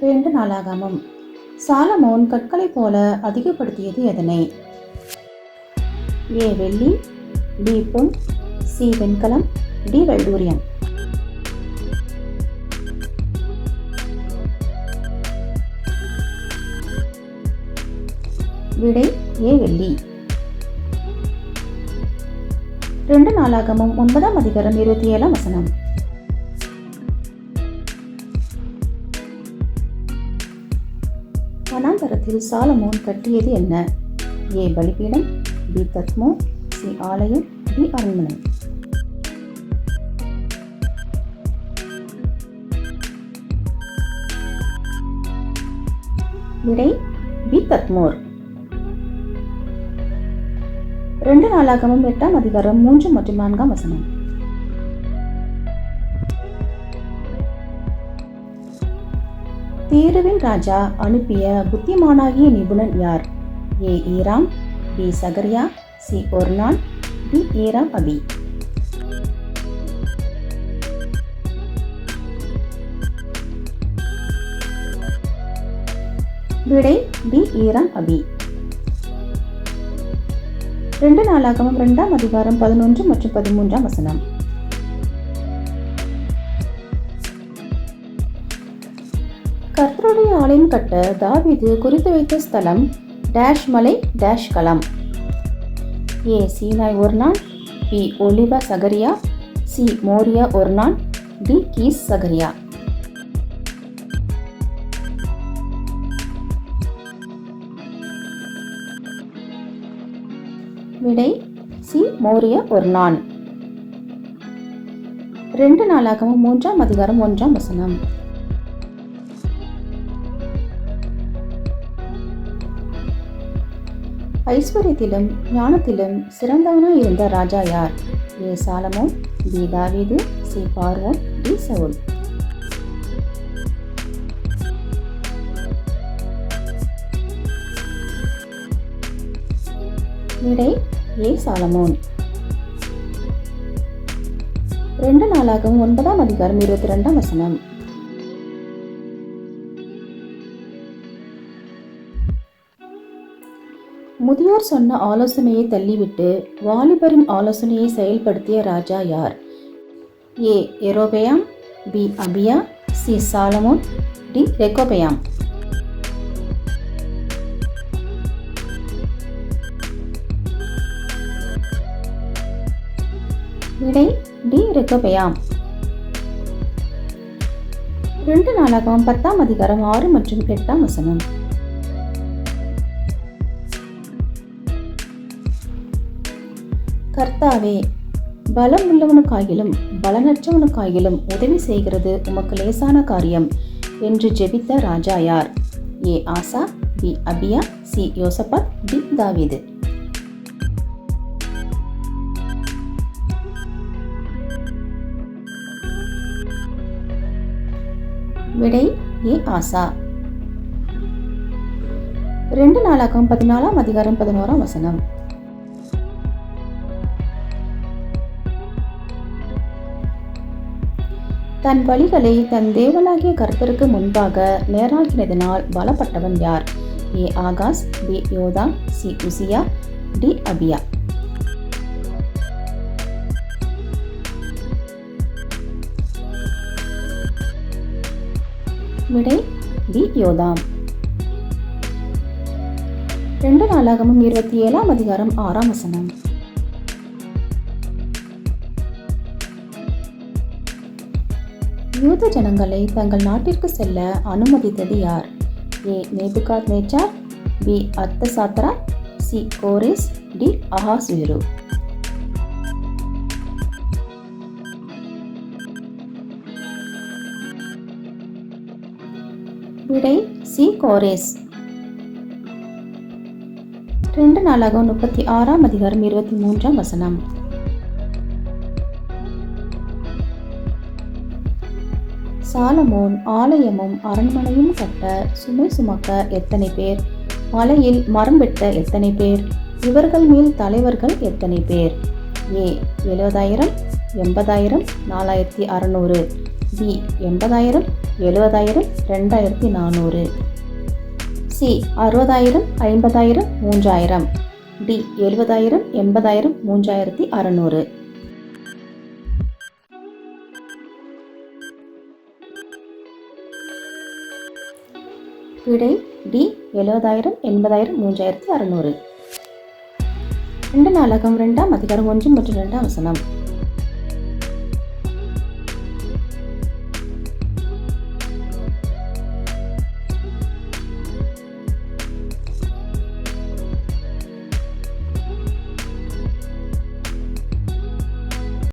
ரெண்டு நாளாகமும். சாலமோன் கற்களைப் போல அதிகப்படுத்தியது எதனை? ஏ வெள்ளி பி பொன் சி வெண்கலம் டி வைடூரியம். விடை ஏ வெள்ளி. ரெண்டு நாளாகமும் ஒன்பதாம் அதிகாரம் இருபத்தி ஏழாம் வசனம். வனாந்தரத்தில் சாலமோன் கட்டியது என்ன? ஏ. பலிபீடம் பி. தத்மோ சி. ஆலயம் டி. அரண்மனை. விடை பி. தத்மோர். ரெண்டு நாளாகமும் எட்டாம் அதிகாரம் மூன்று மற்றும் நான்காம் வசனம். தீருவின் ராஜா அனுப்பிய புத்திமானாகிய நிபுணன் யார்? A. Hiram B. Zechariah C. Ornan D. Hiram அபி விடை டி. ஈராம் அபி ரெண்டு நாளாகவும் இரண்டாம் அதிகாரம் பதினொன்று மற்றும் பதிமூன்றாம் வசனம். கர்த்தருடைய ஆலயம் கட்ட தாவிது குறித்து வைத்த ஸ்தலம் டேஷ் மலை டேஷ் களம் ஏ. Sinai Ornan B. Olivia Zechariah C. Moriah Ornan D. Kish Zechariah. விடை சி. மோரிய ஒர்னான் ரெண்டு நாளாகவும் மூன்றாம் அதிகாரம் ஒன்றாம் வசனம். ஐஸ்வர்யத்திலும் ஞானத்திலும் சிறந்தவனாய் இருந்த ராஜா யார்? A. Solomon B. David C. Pharaoh D. Saul. விடை ஏ. சாலமோன். ரெண்டு நாளாகவும் ஒன்பதாம் அதிகாரம் இருபத்தி ரெண்டாம் வசனம். முதியோர் சொன்ன ஆலோசனையை தள்ளிவிட்டு வாலிபரின் ஆலோசனையை செயல்படுத்திய ராஜா யார்? A. Jeroboam B. Abijah. C. Solomon. D. Rehoboam விடை டி. ரெக்கோபெயாம் ரெண்டு நாளாகவும் பத்தாம் அதிகாரம் ஆறு மற்றும் எட்டாம் வசனம். கர்த்தாவே பலம் உள்ளவனுக்காகிலும் பலனற்றவனுக்காகிலும் உதவி செய்கிறது உமக்கு லேசான காரியம் என்று ஜெபித்த ராஜா யார் A Asa B Abijah C Jehoshaphat B David. விடை ஏ ஆசா. ரெண்டு நாளாகவும் பதினாலாம் அதிகாரம் பதினோராம் வசனம். தன் வழிகளை தன் தேவனாகிய கர்த்தருக்கு முன்பாக நேராகினதினால் பலப்பட்டவன் யார்? ஏ ஆகாஷ் பி யோதா சி உசியா டி அபியா. விடை பி யோதாம். ரெண்டு நாளாகமும் இருபத்தி ஏழாம் அதிகாரம் ஆறாம் வசனம். யூத ஜனங்களை தங்கள் நாட்டிற்கு செல்ல அனுமதித்தது யார்? ஏ. நேபுகாத் நேச்சார். பி. அர்த்த சாத்ரா சி. கோரேஸ். டி. அஹாசுயரு விடை சி. கோரேஸ். ரெண்டு நாளாக முப்பத்தி ஆறாம் அதிகாரம் இருபத்தி மூன்றாம் வசனம். சாலமோன் ஆலயமும் அரண்மனையும் கட்ட சுமை சுமக்க எத்தனை பேர்? மலையில் மரம் வெட்ட எத்தனை பேர்? இவர்கள் மேல் தலைவர்கள் எத்தனை பேர்? ஏ எழுபதாயிரம் எண்பதாயிரம் நாலாயிரத்தி அறநூறு. பி எண்பதாயிரம் எழுபதாயிரம் ரெண்டாயிரத்தி நானூறு. சி அறுபதாயிரம் ஐம்பதாயிரம் மூன்றாயிரம். டி எழுபதாயிரம் எண்பதாயிரம் மூன்றாயிரத்தி அறநூறு. விடை டி எழுபதாயிரம் எண்பதாயிரம் மூன்றாயிரத்தி அறநூறு. ரெண்டு நாளகம் ரெண்டாம் அதிகாரம் ஒன்று மற்றும் ரெண்டாம் வசனம்.